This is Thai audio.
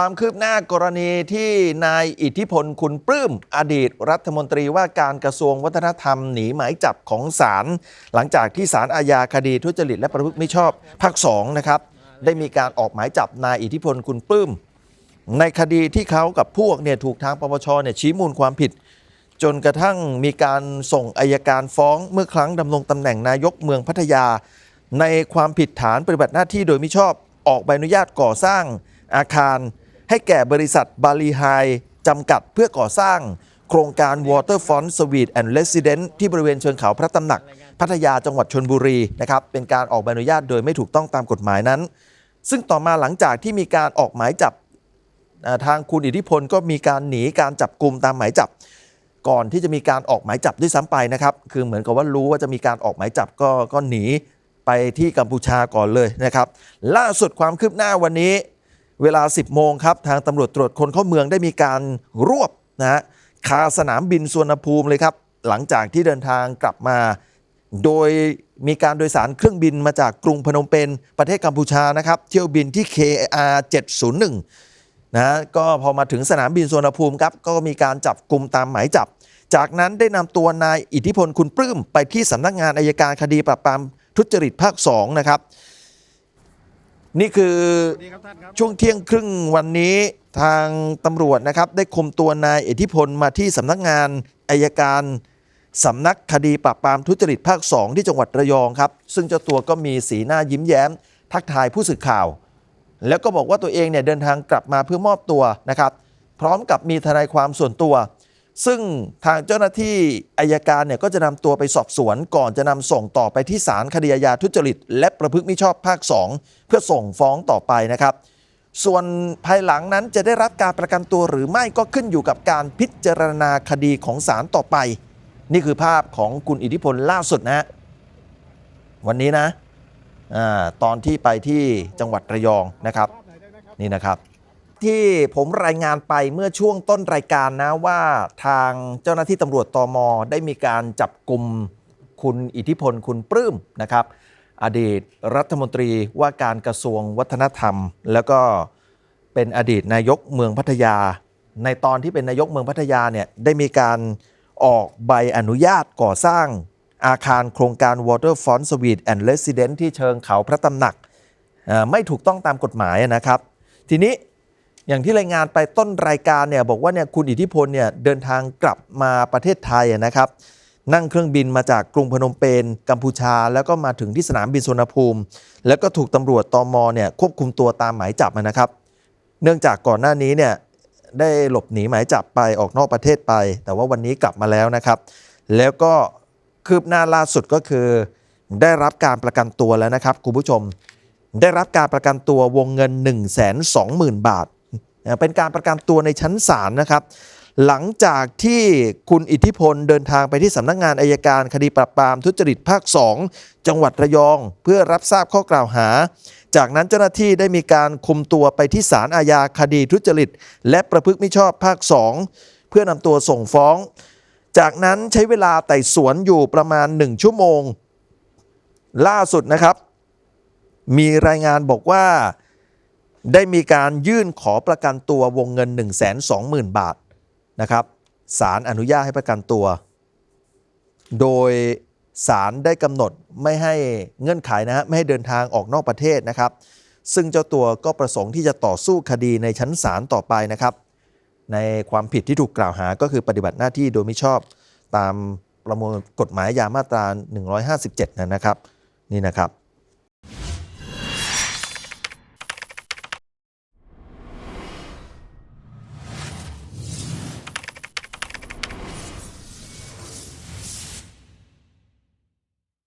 ความคืบหน้ากรณีที่นายอิทธิพลคุณปลื้มอดีตรัฐมนตรีว่าการกระทรวงวัฒนธรรมหนีหมายจับของศาลหลังจากที่ศาลอาญาคดีทุจริตและประพฤติมิชอบภาคสองนะครับ ได้มีการออกหมายจับนายอิทธิพลคุณปลื้มในคดีที่เขากับพวกเนี่ยถูกทางปปชเนี่ยชี้มูลความผิด จนกระทั่งมีการส่งอายการฟ้องเมื่อครั้งดำรงตำแหน่งนายกเมืองพัทยา ในความผิดฐานปฏิบัติหน้าที่โดยมิชอบออกใบอนุญาตก่อสร้างอาคาร ให้แก่บริษัทบาลีไฮจำกัดเพื่อก่อสร้างโครงการ Waterfront Suite and Residence ที่บริเวณเชิงเขาพระตำหนัก พัทยาจังหวัดชนบุรีนะครับเป็นการออกใบอนุญาตโดยไม่ถูกต้องตามกฎหมายนั้น ซึ่งต่อมาหลังจากที่มีการออกหมายจับทางคุณอิทธิพลก็มีการหนีการจับกลุ่มตามหมายจับ ก่อนที่จะมีการออกหมายจับด้วยซ้ำไปนะครับ คือเหมือนกับว่ารู้ว่าจะมีการออกหมายจับก็ก็หนีไปที่กัมพูชาก่อนเลยนะครับ ล่าสุดความคืบหน้าวันนี้ เวลา 10 โมงครับทางตำรวจตรวจคนเข้าเมืองได้มีการรวบนะฮะคาสนามบินสุวรรณภูมิเลยครับ หลังจากที่เดินทางกลับมา โดยมีการโดยสารเครื่องบินมาจากกรุงพนมเปญประเทศกัมพูชานะครับเที่ยวบินที่ KR 701นะก็พอมาถึงสนามบินสุวรรณภูมิครับก็มีการจับกลุ่มตามหมายจับ จากนั้นได้นำตัวนายอิทธิพลคุณปลื้มไปที่สำนักงานอายการคดีปราบปรามทุจริตภาค2นะครับ นี่คือช่วงเที่ยงครึ่งวันนี้ทางตำรวจนะครับ ได้คุมตัวนายอิทธิพลมาที่สำนักงานอายการสำนักคดีปราบปรามทุจริตภาค 2 ที่จังหวัดระยองครับ ซึ่งเจ้าตัวก็มีสีหน้ายิ้มแย้ม ทักทายผู้สื่อข่าว แล้วก็บอกว่าตัวเองเนี่ยเดินทางกลับมาเพื่อมอบตัวนะครับ พร้อมกับมีทนายความส่วนตัว ซึ่งทางเจ้าหน้าที่อายการเนี่ยก็จะนำตัวไปสอบสวน ก่อนจะนำส่งต่อไปที่ศาลคดีอาญาทุจริต และประพฤติมิชอบภาค 2 เพื่อส่งฟ้องต่อไปนะครับ ส่วนภายหลังนั้นจะได้รับการประกันตัวหรือไม่ก็ขึ้นอยู่กับการพิจารณาคดีของศาลต่อไป นี่คือภาพของคุณอิทธิพลล่าสุดนะฮะวันนี้นะอตอนที่ไปที่จังหวัดระยองนะครับ นี่นะครับ ที่ผมรายงานไปเมื่อช่วงต้นรายการนะว่าทางเจ้าหน้าที่ตำรวจตอมได้มีการจับกลุ่มคุณอิทธิพลคุณปลื้มนะครับ อดีตรัฐมนตรีว่าการกระทรวงวัฒนธรรม แล้วก็เป็นอดีตนายกเมืองพัทยา ในตอนที่เป็นนายกเมืองพัทยาเนี่ยได้มีการออกใบอนุญาตก่อสร้างอาคารโครงการ Waterfront Suite and Residence ที่เชิงเขาพระตำหนัก ไม่ถูกต้องตามกฎหมายนะครับ ทีนี้ อย่างที่รายงานไปต้นรายการเนี่ยบอกว่าเนี่ยคุณอิทธิพลเนี่ยเดินทางกลับมาประเทศไทยนะครับนั่งเครื่องบินมาจากกรุงพนมเปญกัมพูชา แล้วก็มาถึงที่สนามบินสุวรรณภูมิ แล้วก็ถูกตำรวจตอมเนี่ยควบคุมตัวตามหมายจับนะครับ เนื่องจากก่อนหน้านี้เนี่ยได้หลบหนีหมายจับไปออกนอกประเทศไป แต่ว่าวันนี้กลับมาแล้วนะครับ แล้วก็คืบหน้าล่าสุดก็คือ ได้รับการประกันตัวแล้วนะครับคุณผู้ชม ได้รับการประกันตัววงเงิน 1 2 0 0 0 0 บาท เป็นการประกันตัวในชั้นศาลนะครับ หลังจากที่คุณอิทธิพลเดินทางไปที่สำนักงานอายการคดีปราบปรามทุจริตภาค 2 จังหวัดระยอง เพื่อรับทราบข้อกล่าวหา จากนั้นเจ้าหน้าที่ได้มีการคุมตัวไปที่ศาลอาญาคดีทุจริต และประพฤติมิชอบภาค 2 เพื่อนำตัวส่งฟ้อง จากนั้นใช้เวลาไต่สวนอยู่ประมาณ 1 ชั่วโมง ล่าสุดนะครับ มีรายงานบอกว่า ได้มีการยื่นขอประกันตัววงเงิน 1 2 0 0 0 0 บาทนะครับศาลอนุญาตให้ประกันตัว โดยศาลได้กำหนดไม่ให้เงื่อนไขนะฮะไม่ให้เดินทางออกนอกประเทศนะครับ ซึ่งเจ้าตัวก็ประสงค์ที่จะต่อสู้คดีในชั้นศาลต่อไปนะครับ ในความผิดที่ถูกกล่าวหาก็คือปฏิบัติหน้าที่โดยมิชอบตามประมวลกฎหมายอาญามาตรา 157 นะครับ นี่นะครับ